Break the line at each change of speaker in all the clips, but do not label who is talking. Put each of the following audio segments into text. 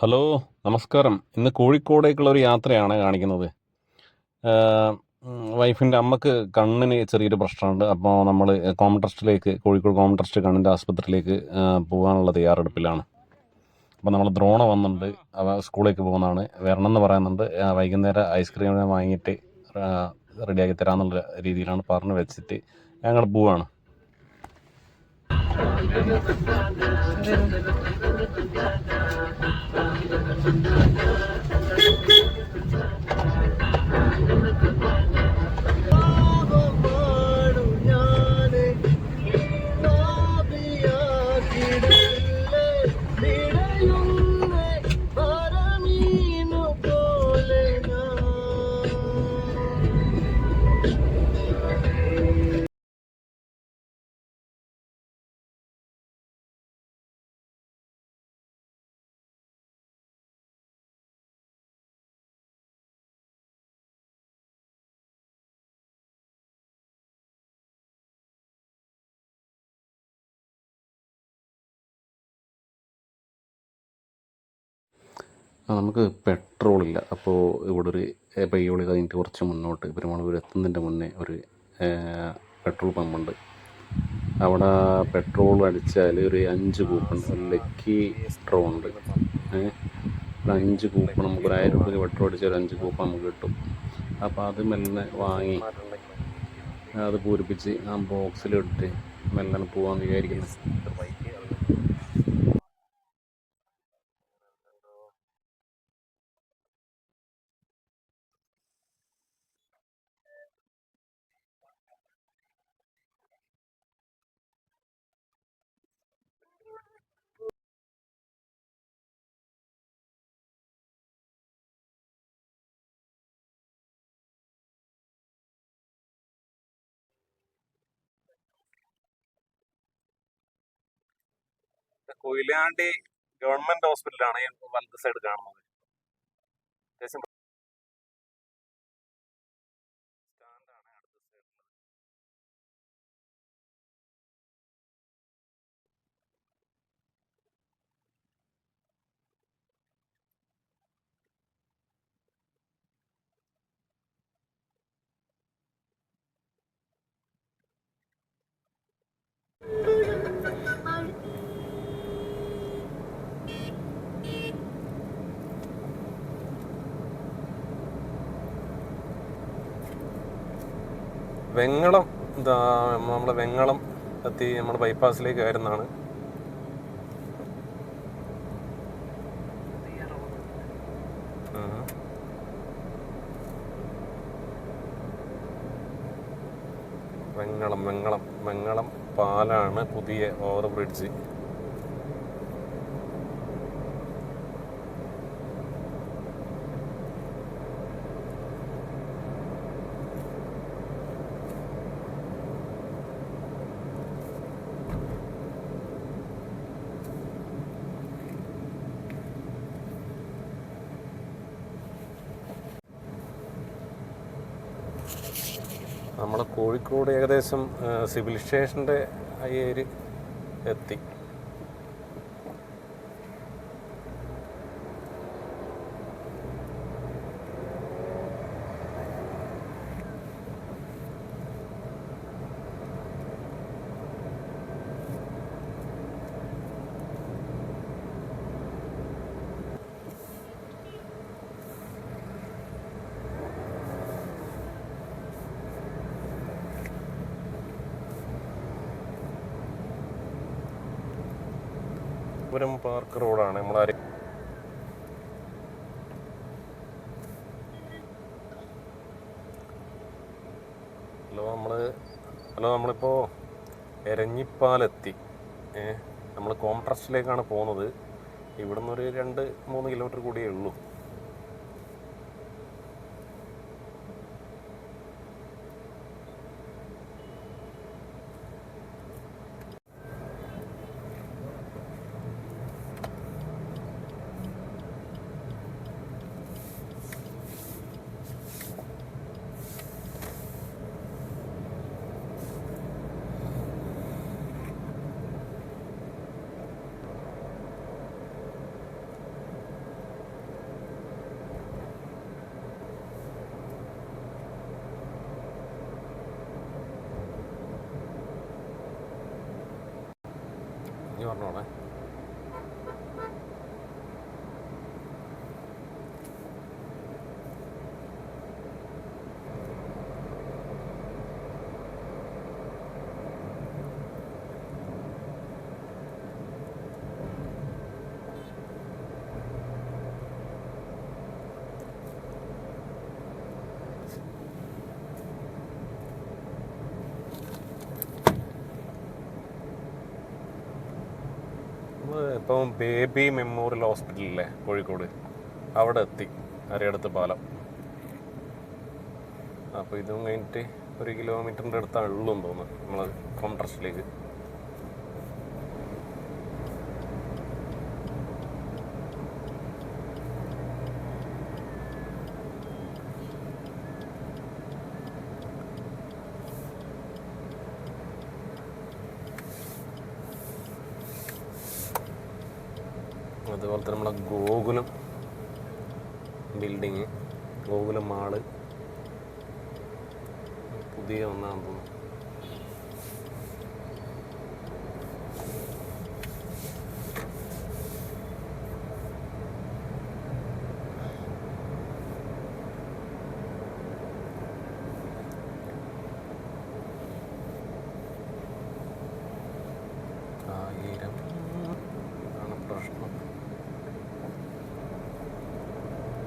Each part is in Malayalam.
ഹലോ നമസ്കാരം. ഇന്ന് കോഴിക്കോടേക്കുള്ള ഒരു യാത്രയാണ് കാണിക്കുന്നത്. വൈഫിന്റെ അമ്മയ്ക്ക് കണ്ണിന് ചെറിയൊരു പ്രശ്നമുണ്ട്. അപ്പോൾ നമ്മൾ കോമൺ ട്രസ്റ്റിലേക്ക് കോഴിക്കോട് കോമൺ ട്രസ്റ്റ് കണ്ണിന്റെ ആസ്പത്രിയിലേക്ക് പോകാനുള്ള തയ്യാറെടുപ്പിലാണ്. അപ്പോൾ നമ്മൾ ദ്രോണ വന്നിട്ടുണ്ട്. അവ സ്കൂളിലേക്ക് പോകുന്നതാണ്. വരണം എന്ന് പറയുന്നുണ്ട്. വൈകുന്നേരം ഐസ്ക്രീം വാങ്ങിയിട്ട് റെഡിയാക്കി തരാമെന്നുള്ള രീതിയിലാണ് പറഞ്ഞു വെച്ചിട്ട് ഞങ്ങൾ പോവാണ്. ആ, നമുക്ക് പെട്രോളില്ല അപ്പോൾ ഇവിടെ ഒരു പയ്യോളി കഴിഞ്ഞിട്ട് കുറച്ച് മുന്നോട്ട് പെരുമാളൂർ എത്തുന്നതിന്റെ മുന്നേ ഒരു പെട്രോൾ പമ്പുണ്ട് അവിടെ പെട്രോൾ അടിച്ചാൽ ഒരു അഞ്ച് കൂപ്പൺ ലക്കി സ്ട്രോ ഉണ്ട്. ഒരു അഞ്ച് കൂപ്പൺ നമുക്ക് ഒരു ആയിരം രൂപയ്ക്ക് പെട്രോൾ അടിച്ചാൽ ഒരു അഞ്ച് കൂപ്പൺ നമുക്ക് കിട്ടും. അപ്പോൾ അത് മെല്ലെ വാങ്ങി അത് പൂരിപ്പിച്ച് ആ ബോക്സിലിട്ട് മെല്ലെ പോകാമെന്ന് വിചാരിക്കുന്നു. കൊയിലാണ്ടി ഗവൺമെന്റ് ഹോസ്പിറ്റലാണ് വലത് സൈഡ് കാണുന്നത്. വെങ്ങളം എന്താ നമ്മളെ വെങ്ങളം എത്തി നമ്മുടെ ബൈപ്പാസിലേക്ക് വരുന്നതാണ്. വെങ്ങളം വെങ്ങളം വെങ്ങളം പാലാണ് പുതിയ ഓവർ ബ്രിഡ്ജ് നമ്മൾ കോഴിക്കോട് ഏകദേശം ആ, സിവിൽ സ്റ്റേഷന്റെ അയ്യേര് എത്തി. പുരം പാർക്ക് റോഡാണ്. നമ്മൾ ആര് ഹലോ നമ്മൾ ഹലോ നമ്മളിപ്പോൾ എരഞ്ഞിപ്പാലെത്തി. നമ്മൾ കോംട്രസ്റ്റിലേക്കാണ് പോകുന്നത് ഇവിടുന്ന് ഒരു രണ്ട് മൂന്ന് കിലോമീറ്റർ കൂടിയേ ഉള്ളൂ. പറഞ്ഞോളെ. ഇപ്പം ബേബി മെമ്മോറിയൽ ഹോസ്പിറ്റലിലെ കോഴിക്കോട്. അവിടെ എത്തി. അരയടത്ത് പാലം. അപ്പോൾ ഇതും കഴിഞ്ഞിട്ട് ഒരു കിലോമീറ്ററിന്റെ അടുത്താണ് ഉള്ളൂന്ന് തോന്നുന്നു. നമ്മൾ കോം അതുപോലെ തന്നെ നമ്മളെ ഗോകുലം ബിൽഡിങ് ഗോകുലം മാൾ പുതിയ ഒന്നാണെന്ന് തോന്നുന്നു.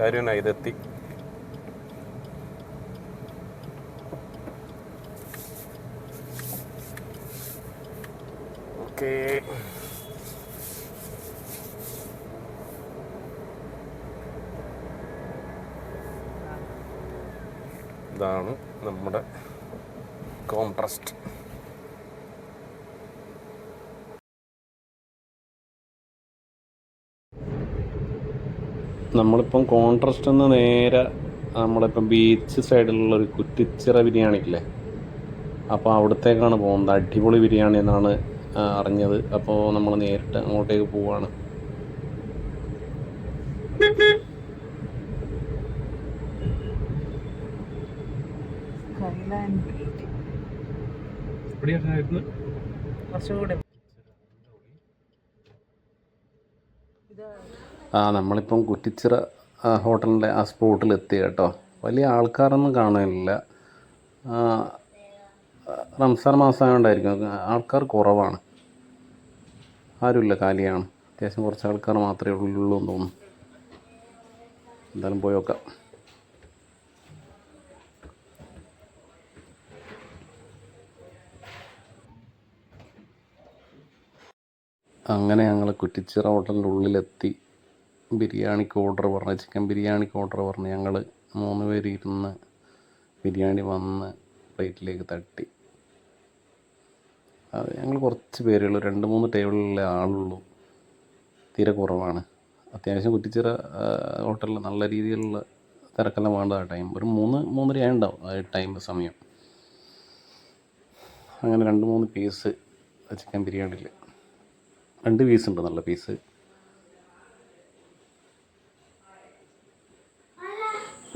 കാര്യമാണ് ഇതെത്തി. ഓക്കെ. ഇതാണ് നമ്മുടെ കോംട്രസ്റ്റ് നമ്മളിപ്പം കോൺട്രസ്റ്റ് എന്ന് നേരെ നമ്മളിപ്പം ബീച്ച് സൈഡിലുള്ള ഒരു കുറ്റിച്ചിറ ബിരിയാണി ഇല്ലേ അപ്പോൾ അവിടത്തേക്കാണ് പോകുന്നത്. അടിപൊളി ബിരിയാണി എന്നാണ് അറിഞ്ഞത്. അപ്പോൾ നമ്മൾ നേരിട്ട് അങ്ങോട്ടേക്ക് പോവാണ്.
കുറച്ചുകൂടി
നമ്മളിപ്പം കുറ്റിച്ചിറ ആ, ഹോട്ടലിന്റെ ആ സ്പോട്ടിൽ എത്തി കേട്ടോ. വലിയ ആൾക്കാരൊന്നും കാണാനില്ല ആ, റംസാൻ മാസമായതുകൊണ്ടായിരിക്കും ആൾക്കാർ കുറവാണ്. ആരുമില്ല കാലിയാണ്. അത്യാവശ്യം കുറച്ച് ആൾക്കാർ മാത്രമേ ഉള്ളൂ എന്ന് തോന്നുന്നു. എന്തായാലും പോയി നോക്കാം അങ്ങനെ ഞങ്ങൾ കുറ്റിച്ചിറ ഹോട്ടലിന്റെ ഉള്ളിലെത്തി. ബിരിയാണിക്ക് ഓർഡർ പറഞ്ഞ് ചിക്കൻ ബിരിയാണിക്ക് ഓർഡർ പറഞ്ഞ് ഞങ്ങൾ മൂന്ന് പേര് ഇരുന്ന് ബിരിയാണി വന്ന് പ്ലേറ്റിലേക്ക് തട്ടി. അത് ഞങ്ങൾ കുറച്ച് പേരുള്ളൂ രണ്ട് മൂന്ന് ടേബിളിലെ ആളുള്ളൂ. തീരെ കുറവാണ്. അത്യാവശ്യം കുറ്റിച്ചിറ ഹോട്ടലിൽ നല്ല രീതിയിലുള്ള തിരക്കെല്ലാം വേണ്ട ആ ടൈം ഒരു മൂന്ന് മൂന്നര ഉണ്ടാവും ആ ടൈം സമയം. അങ്ങനെ രണ്ട് മൂന്ന് പീസ് ചിക്കൻ ബിരിയാണിയിൽ രണ്ട് പീസ് ഉണ്ട് നല്ല പീസ്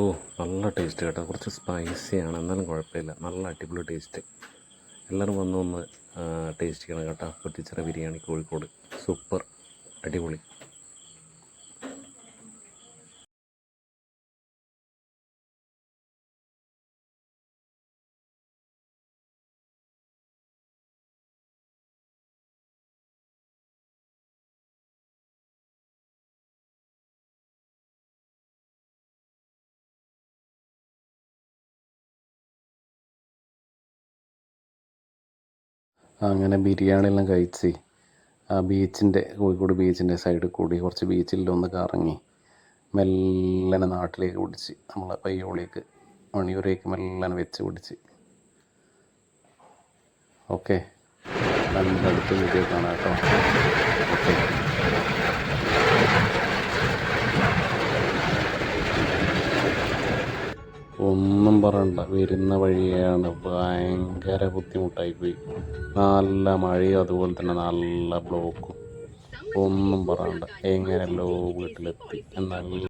ഓ നല്ല ടേസ്റ്റ് കേട്ടോ. കുറച്ച് സ്പൈസിയാണ് എന്നാലും കുഴപ്പമില്ല. നല്ല അടിപൊളി ടേസ്റ്റ് എല്ലാവരും വന്ന് ഒന്ന് ടേസ്റ്റ് ചെയ്യണം കേട്ടോ. കുറ്റിച്ചിറ ബിരിയാണി കോഴിക്കോട്. സൂപ്പർ. അടിപൊളി. അങ്ങനെ ബിരിയാണി എല്ലാം കഴിച്ച് ആ ബീച്ചിന്റെ കോഴിക്കോട് ബീച്ചിന്റെ സൈഡിൽ കൂടി കുറച്ച് ബീച്ചിൽ ഒന്ന് കറങ്ങി മെല്ലനെ നാട്ടിലേക്ക് പിടിച്ച് നമ്മളെ പയ്യോളിലേക്ക് മണിയൂരേക്ക് മെല്ലനെ വെച്ച് പിടിച്ച്. ഓക്കെ അടുത്ത വീഡിയോ കാണാം കേട്ടോ. ഓക്കെ ഒന്നും പറയണ്ട വരുന്ന വഴിയാണ് ഭയങ്കര ബുദ്ധിമുട്ടായി പോയി നല്ല മഴയും അതുപോലെ തന്നെ നല്ല ബ്ലോക്കും. ഒന്നും പറയണ്ട. എങ്ങനെയല്ലോ വീട്ടിലെത്തി. എന്നാൽ